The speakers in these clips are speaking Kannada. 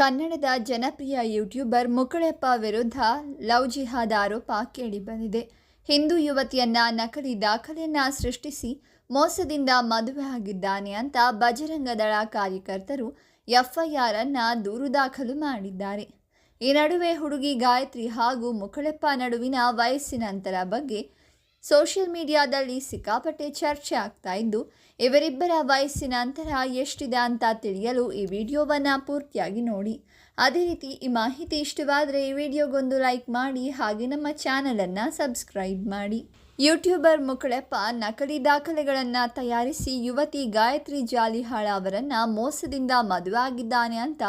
ಕನ್ನಡದ ಜನಪ್ರಿಯ ಯೂಟ್ಯೂಬರ್ ಮುಕುಳಪ್ಪ ವಿರುದ್ಧ ಲವ್ ಜಿಹಾದ್ ಆರೋಪ ಕೇಳಿಬಂದಿದೆ ಹಿಂದೂ ಯುವತಿಯನ್ನ ನಕಲಿ ದಾಖಲೆಯನ್ನ ಸೃಷ್ಟಿಸಿ ಮೋಸದಿಂದ ಮದುವೆ ಆಗಿದ್ದಾನೆ ಅಂತ ಬಜರಂಗದಳ ಕಾರ್ಯಕರ್ತರು ಎಫ್ಐಆರ್ ಅನ್ನ ದೂರು ದಾಖಲು ಮಾಡಿದ್ದಾರೆ. ಈ ನಡುವೆ ಹುಡುಗಿ ಗಾಯತ್ರಿ ಹಾಗೂ ಮುಕುಳಪ್ಪ ನಡುವಿನ ವಯಸ್ಸಿನಂತರ ಬಗ್ಗೆ ಸೋಷಿಯಲ್ ಮೀಡಿಯಾದಲ್ಲಿ ಸಿಕ್ಕಾಪಟ್ಟೆ ಚರ್ಚೆ ಆಗ್ತಾ ಇದ್ದು, ಇವರಿಬ್ಬರ ವಯಸ್ಸಿನ ಅಂತರ ಎಷ್ಟಿದೆ ಅಂತ ತಿಳಿಯಲು ಈ ವಿಡಿಯೋವನ್ನು ಪೂರ್ತಿಯಾಗಿ ನೋಡಿ. ಅದೇ ರೀತಿ ಈ ಮಾಹಿತಿ ಇಷ್ಟವಾದರೆ ಈ ವಿಡಿಯೋಗೊಂದು ಲೈಕ್ ಮಾಡಿ, ಹಾಗೆ ನಮ್ಮ ಚಾನಲನ್ನು ಸಬ್ಸ್ಕ್ರೈಬ್ ಮಾಡಿ. ಯೂಟ್ಯೂಬರ್ ಮುಕುಳಪ್ಪ ನಕಲಿ ದಾಖಲೆಗಳನ್ನು ತಯಾರಿಸಿ ಯುವತಿ ಗಾಯತ್ರಿ ಜಾಲಿಹಾಳ ಅವರನ್ನು ಮೋಸದಿಂದ ಮದುವೆ ಆಗಿದ್ದಾನೆ ಅಂತ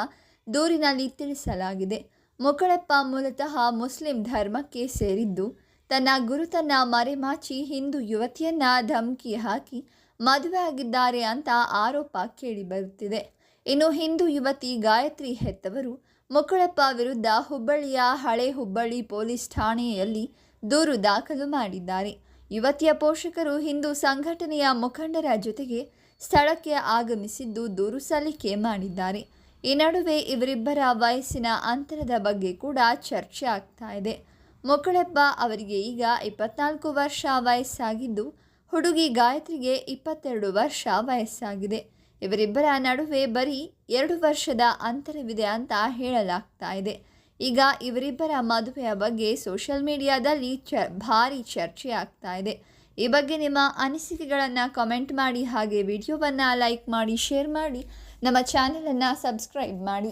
ದೂರಿನಲ್ಲಿ ತಿಳಿಸಲಾಗಿದೆ. ಮುಕುಳಪ್ಪ ಮೂಲತಃ ಮುಸ್ಲಿಂ ಧರ್ಮಕ್ಕೆ ಸೇರಿದ್ದು ತನ್ನ ಗುರುತನ್ನ ಮರೆಮಾಚಿ ಹಿಂದೂ ಯುವತಿಯನ್ನ ಧಮಕಿ ಹಾಕಿ ಮದುವೆ ಆಗಿದ್ದಾರೆ ಅಂತ ಆರೋಪ ಕೇಳಿಬರುತ್ತಿದೆ ಇನ್ನು ಹಿಂದೂ ಯುವತಿ ಗಾಯತ್ರಿ ಹೆತ್ತವರು ಮುಕುಳಪ್ಪ ವಿರುದ್ಧ ಹುಬ್ಬಳ್ಳಿಯ ಹಳೆ ಹುಬ್ಬಳ್ಳಿ ಪೊಲೀಸ್ ಠಾಣೆಯಲ್ಲಿ ದೂರು ದಾಖಲು ಮಾಡಿದ್ದಾರೆ. ಯುವತಿಯ ಪೋಷಕರು ಹಿಂದೂ ಸಂಘಟನೆಯ ಮುಖಂಡರ ಜೊತೆಗೆ ಸ್ಥಳಕ್ಕೆ ಆಗಮಿಸಿದ್ದು ದೂರು ಸಲ್ಲಿಕೆ ಮಾಡಿದ್ದಾರೆ. ಈ ನಡುವೆ ಇವರಿಬ್ಬರ ವಯಸ್ಸಿನ ಅಂತರದ ಬಗ್ಗೆ ಕೂಡ ಚರ್ಚೆ ಆಗ್ತಾ ಇದೆ. ಮೊಕಳೆಪ್ಪ ಅವರಿಗೆ ಈಗ ಇಪ್ಪತ್ನಾಲ್ಕು ವರ್ಷ ವಯಸ್ಸಾಗಿದ್ದು, ಹುಡುಗಿ ಗಾಯತ್ರಿಗೆ ಇಪ್ಪತ್ತೆರಡು ವರ್ಷ ವಯಸ್ಸಾಗಿದೆ. ಇವರಿಬ್ಬರ ನಡುವೆ ಬರೀ ಎರಡು ವರ್ಷದ ಅಂತರವಿದೆ ಅಂತ ಹೇಳಲಾಗ್ತಾ ಇದೆ. ಈಗ ಇವರಿಬ್ಬರ ಮದುವೆಯ ಬಗ್ಗೆ ಸೋಷಿಯಲ್ ಮೀಡಿಯಾದಲ್ಲಿ ಚ, ಭಾರಿ ಚರ್ಚೆ ಆಗ್ತಾ ಇದೆ. ಈ ಬಗ್ಗೆ ನಿಮ್ಮ ಅನಿಸಿಕೆಗಳನ್ನು ಕಮೆಂಟ್ ಮಾಡಿ, ಹಾಗೆ ವಿಡಿಯೋವನ್ನು ಲೈಕ್ ಮಾಡಿ, ಶೇರ್ ಮಾಡಿ, ನಮ್ಮ ಚಾನಲನ್ನು ಸಬ್ಸ್ಕ್ರೈಬ್ ಮಾಡಿ.